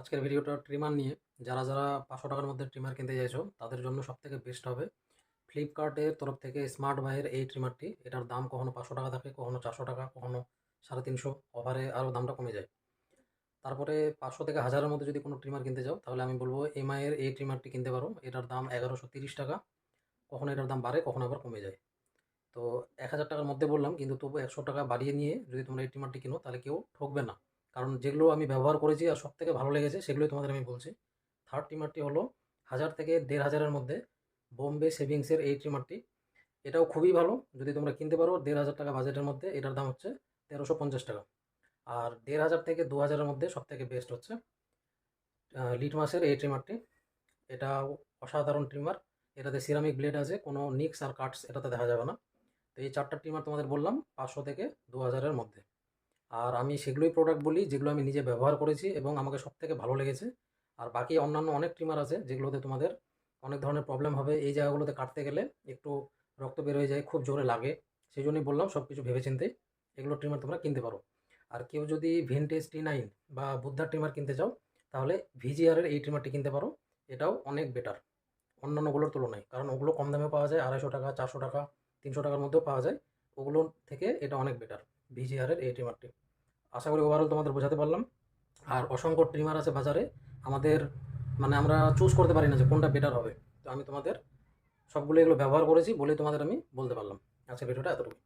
আজকের ভিডিওটা ট্রিমার নিয়ে যারা যারা পাঁচশো টাকার মধ্যে ট্রিমার কিনতে চাইছো, তাদের জন্য সবথেকে বেস্ট হবে ফ্লিপকার্টের তরফ থেকে স্মার্ট বাইয়ের এই ট্রিমারটি এটার দাম কখনো পাঁচশো টাকা থাকে, কখনো চারশো টাকা, কখনো সাড়ে তিনশো। অফারে আরও দামটা কমে যায়। তারপরে পাঁচশো থেকে হাজারের মধ্যে যদি কোনো ট্রিমার কিনতে যাও তাহলে আমি বলব এমআইয়ের এই ট্রিমারটি কিনতে পারো। এটার দাম এগারোশো তিরিশ টাকা। কখনো এটার দাম বাড়ে, কখনো আবার কমে যায়। তো এক হাজার টাকার মধ্যে বললাম, কিন্তু তবু একশো টাকা বাড়িয়ে নিয়ে যদি তোমরা এই ট্রিমারটি কিনো, তাহলে কেউ ঠকবে না। কারণ যেগুলো আমি ব্যবহার করেছি আর সব থেকে ভালো লেগেছে সেগুলোই তোমাদের আমি বলছি। থার্ড ট্রিমারটি হলো হাজার থেকে দেড় হাজারের মধ্যে বোম্বে সেভিংসের এই ট্রিমারটি এটাও খুবই ভালো। যদি তোমরা কিনতে পারো, দেড় হাজার টাকা বাজেটের মধ্যে এটার দাম হচ্ছে তেরোশো পঞ্চাশ টাকা। আর দেড় হাজার থেকে দু হাজারের মধ্যে সব থেকে বেস্ট হচ্ছে লিট লিটমাসের এই ট্রিমারটি এটা অসাধারণ ট্রিমার এটাতে সিরামিক ব্লেড আছে, কোনো নিক্স আর কাটস এটাতে দেখা যাবে না। তো এই চারটা ট্রিমার তোমাদের বললাম পাঁচশো থেকে দু হাজারের মধ্যে। আর আমি সেগুলোই প্রোডাক্ট বলি, যেগুলো আমি নিজে ব্যবহার করেছি এবং আমাকে সব থেকে ভালো লেগেছে। আর বাকি অন্যান্য অনেক ট্রিমার আছে যেগুলোতে তোমাদের অনেক ধরনের প্রবলেম হবে। এই জায়গাগুলোতে কাটতে গেলে একটু রক্ত বের হয়ে যায়, খুব জোরে লাগে। সেই জন্যই বললাম সব কিছু ভেবেচিন্তে এগুলো ট্রিমার তোমরা কিনতে পারো। আর কেউ যদি ভিনটেজ টি নাইন বা বুদ্ধার ট্রিমার কিনতে চাও, তাহলে ভিজিআরের এই ট্রিমারটি কিনতে পারো। এটাও অনেক বেটার অন্যান্যগুলোর তুলনায়। কারণ ওগুলো কম দামে পাওয়া যায়, আড়াইশো টাকা, চারশো টাকা, তিনশো টাকার মধ্যেও পাওয়া যায়। ওগুলোর থেকে এটা অনেক বেটার ভিজিআরের এই ট্রিমারটি আশা করি ওভারঅল তোমাদের বোঝাতে পারলাম। আর অসংখ্য ট্রিমার আছে বাজারে। আমাদের মানে আমরা চুজ করতে পারি না যে কোনটা বেটার হবে। তো আমি তোমাদের সবগুলো এগুলো ব্যবহার করেছি বলে তোমাদের আমি বলতে পারলাম। আজকের ভিডিওটা এতটুকু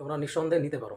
তোমরা নিঃসন্দেহে নিতে পারো।